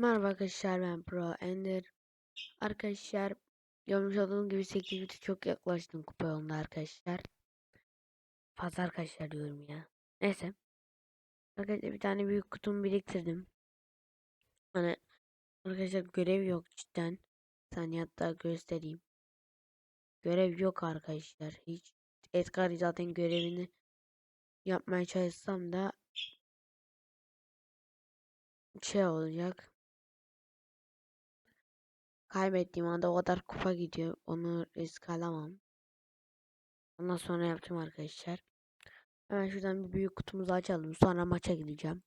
Merhaba arkadaşlar ben Pro Ender. Arkadaşlar görmüş olduğunuz gibi 8 biti çok yaklaştım kupa yolunda arkadaşlar. Fazla arkadaşlar diyorum ya. Neyse. Arkadaşlar bir tane büyük kutumu biriktirdim. Hani arkadaşlar görev yok cidden. Saniye göstereyim. Görev yok arkadaşlar hiç. Edgar zaten görevini yapmaya çalışsam da şey olacak. Kaybettiğim anda o kadar kupa gidiyor. Onu risk alamam. Ondan sonra yapacağım arkadaşlar. Hemen şuradan bir büyük kutumuzu açalım. Sonra maça gideceğim.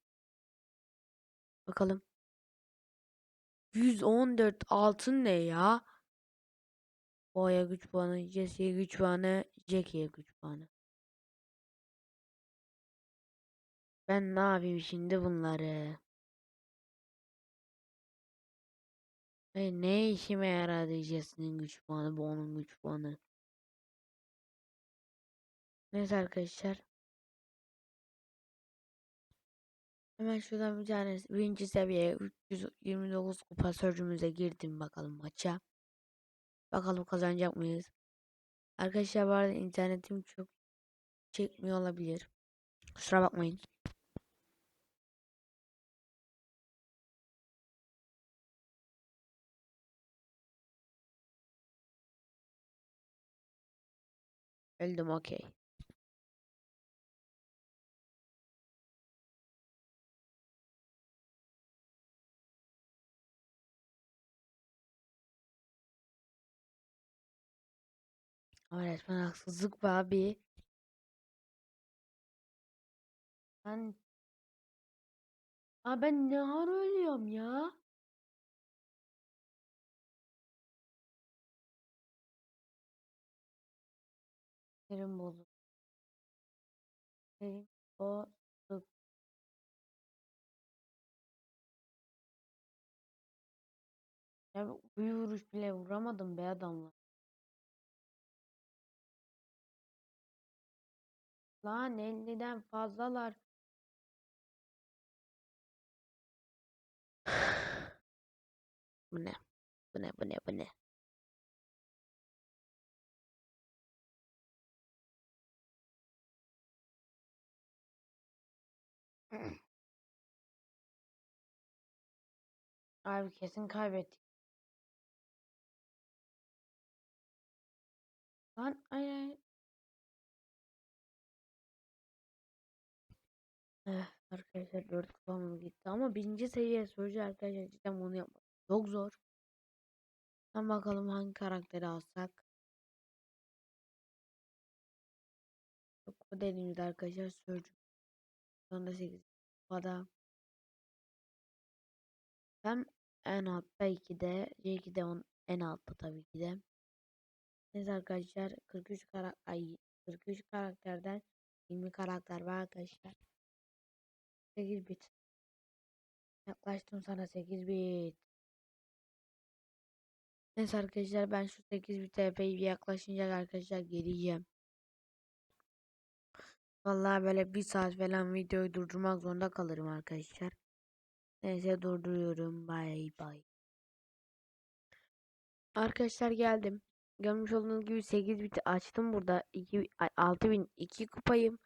Bakalım. 114 altın ne ya? Boya güç puanı, Jesse'ye güç puanı, Jackie'ye güç puanı. Ben ne yapayım şimdi bunları? Ve ne işime yaradı Jesse'nin güç puanı, bu onun güç puanı. Neyse arkadaşlar. Hemen şuradan bir tane birinci seviye 329 kupa sörcümüze girdim bakalım maça. Bakalım kazanacak mıyız? Arkadaşlar bu arada internetim çok çekmiyor olabilir. Kusura bakmayın. Öldüm okey. Ama resmen haksızlık be abi. Ben... Aa ben ne ara ölüyorum ya? Serim bozuk. Serim bozuk. Ya bir vuruş bile vuramadım be adamla. Lan 50'den fazlalar. Bu ne? Bu ne? Bu ne? Bu ne? Abi kesin kaybettik. Lan ay ay. Eh, arkadaşlar 4 kupam gitti ama birinci seviye sorucu arkadaşlar cidden bunu yapmak çok zor. Ben bakalım hangi karakteri alsak. Çok dediğimizde arkadaşlar sorucu. Sonunda 8 kupada. Hem en altta 2'de, C2'de on, en altta tabii ki de. Neyse arkadaşlar 43 karakter, ay 43 karakterden 20 karakter var arkadaşlar. 8 bit. Yaklaştım sana 8 bit. Neyse arkadaşlar ben şu 8 bit TP'yi yaklaşınca arkadaşlar geleceğim. Vallahi böyle bir saat falan videoyu durdurmak zorunda kalırım arkadaşlar. Neyse durduruyorum. Bay bay. Arkadaşlar geldim. Görmüş olduğunuz gibi 8 biti açtım burada. 2 6002 kupayım.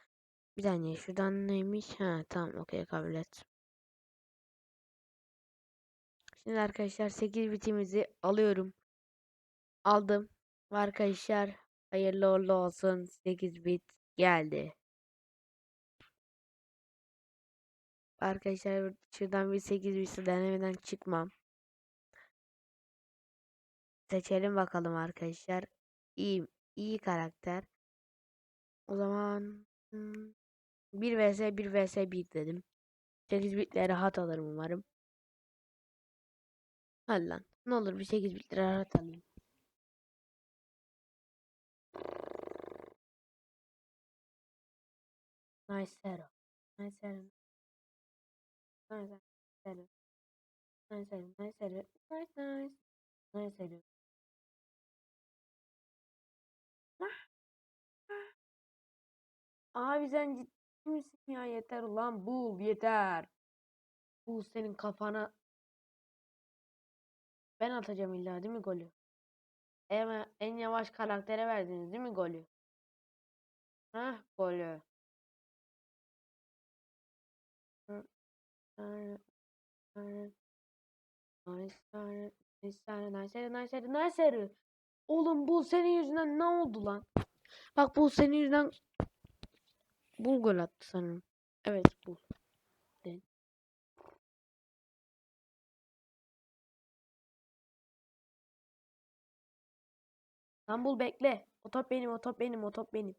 Bir saniye şuradan neymiş? Ha tamam okey kabul et. Şimdi arkadaşlar 8 bitimizi alıyorum. Aldım. Arkadaşlar hayırlı uğurlu olsun. 8 bit geldi. Arkadaşlar şuradan bir 8 bit denemeden çıkmam. Seçelim bakalım arkadaşlar. İyi, iyi karakter. O zaman hmm, 1 vs 1 vs 1 dedim. 8 bitle rahat alırım umarım. Hadi. Ne olur bir 8 bitle rahat alayım. Nice zero. Nice zero. Nice. Nice zero. Nice zero. Nice nice. Nice zero. Abi sen ciddi misin ya? Yeter ulan bul yeter. Bul senin kafana Ben atacağım illa değil mi golü? En, en yavaş karaktere verdiniz değil mi golü? Hah golü. Nice, nice, nice, nice, nice. Oğlum bu senin yüzünden ne oldu lan? Bak bu senin yüzünden Bul gol attı sanırım. Evet bul. Lan bul bekle. O top benim, o top benim, o top benim.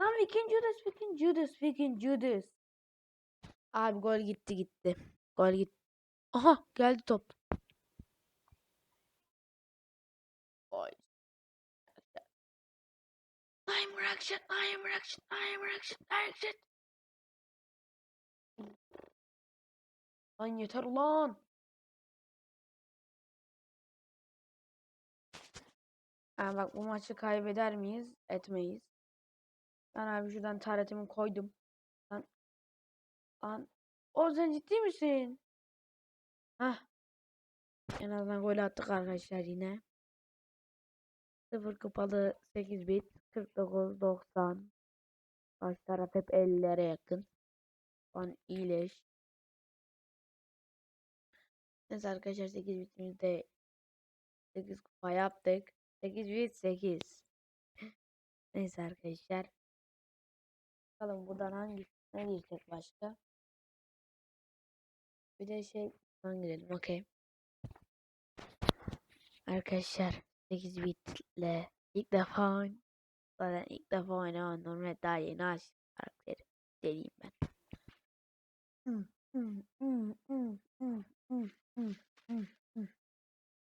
Lan Viking Judas, Viking Judas, Viking Judas. Abi gol gitti gitti. Gol gitti. Aha geldi top. Gol. I'm reaction, I'm reaction, I'm reaction, reaction. Lan yeter ulan. Ha bak bu maçı kaybeder miyiz? Etmeyiz. Ben abi şuradan taretimi koydum. Lan. Lan. O sen ciddi misin? Hah. En azından gol attık arkadaşlar yine. 0 kapalı 8 bit 49 90 Baş taraf hep 50'lere yakın. Lan iyileş. Neyse arkadaşlar 8 bitimizde 8 kupa yaptık. 8 bit 8. Neyse arkadaşlar. Bakalım buradan hangi ne girecek başka? Bir de şey buradan girelim okey. Arkadaşlar 8 bitle ilk defa zaten ilk defa oynayan normal daha yeni aç karakteri deneyeyim ben.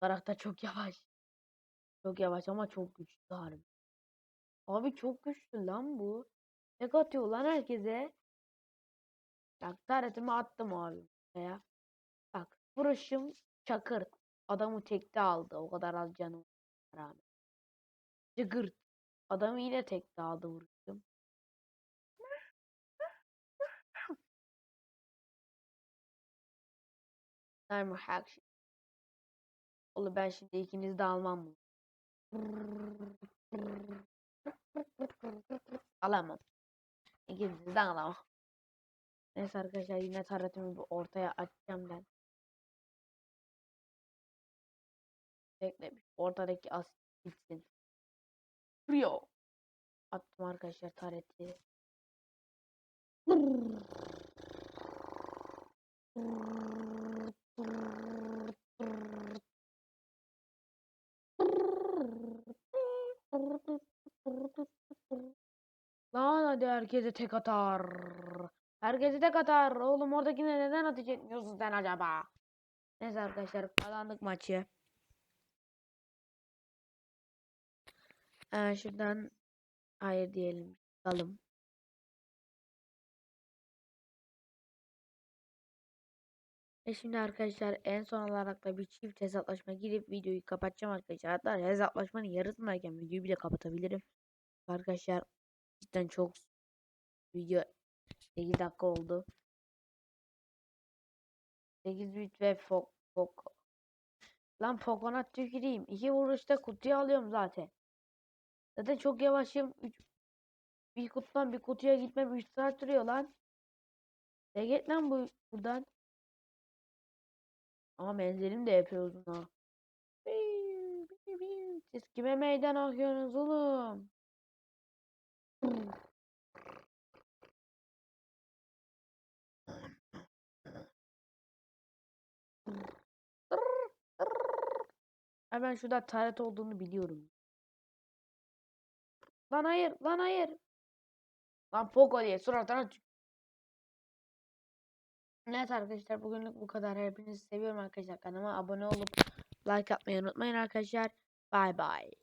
Karakter çok yavaş. Çok yavaş ama çok güçlü harbi. Abi çok güçlü lan bu. Tek atıyor lan herkese. Bak taretimi attım abi. Ya. Bak vuruşum çakır. Adamı tekte aldı. O kadar az canım rağmen. Cıgırt. Adamı yine tekte aldı vuruşum. Timer hack. Oğlum ben şimdi ikinizi de almam mı? Alamam. İkinizi de alamam. Neyse arkadaşlar yine taratımı bir ortaya açacağım ben. Bekle bir ortadaki as gitsin. Rio. Attım arkadaşlar tareti. Lan hadi herkese tek atar. Herkese tek atar. Oğlum oradakine neden ateş etmiyorsun sen acaba? Neyse arkadaşlar kazandık maçı. Ee, şuradan hayır diyelim. Çıkalım. Ve şimdi arkadaşlar en son olarak da bir çift hesaplaşma girip videoyu kapatacağım arkadaşlar. Hatta hesaplaşmanın yarısındayken videoyu bile kapatabilirim. Arkadaşlar cidden çok video 8 dakika oldu. 8 bit ve fok fok. Lan Pokonat tüküreyim. İki vuruşta kutuyu alıyorum zaten. Zaten çok yavaşım. Üç, bir kutudan bir kutuya gitmem 3 saat sürüyor lan. Ne git lan bu buradan. Ama menzilim de epey uzun ha. Siz kime meydan okuyorsunuz oğlum? Ha ben şurada taret olduğunu biliyorum. Lan hayır, lan hayır. Lan Poco diye suratına. Evet arkadaşlar bugünlük bu kadar. Hepinizi seviyorum arkadaşlar. Kanalıma abone olup like atmayı unutmayın arkadaşlar. Bye bye.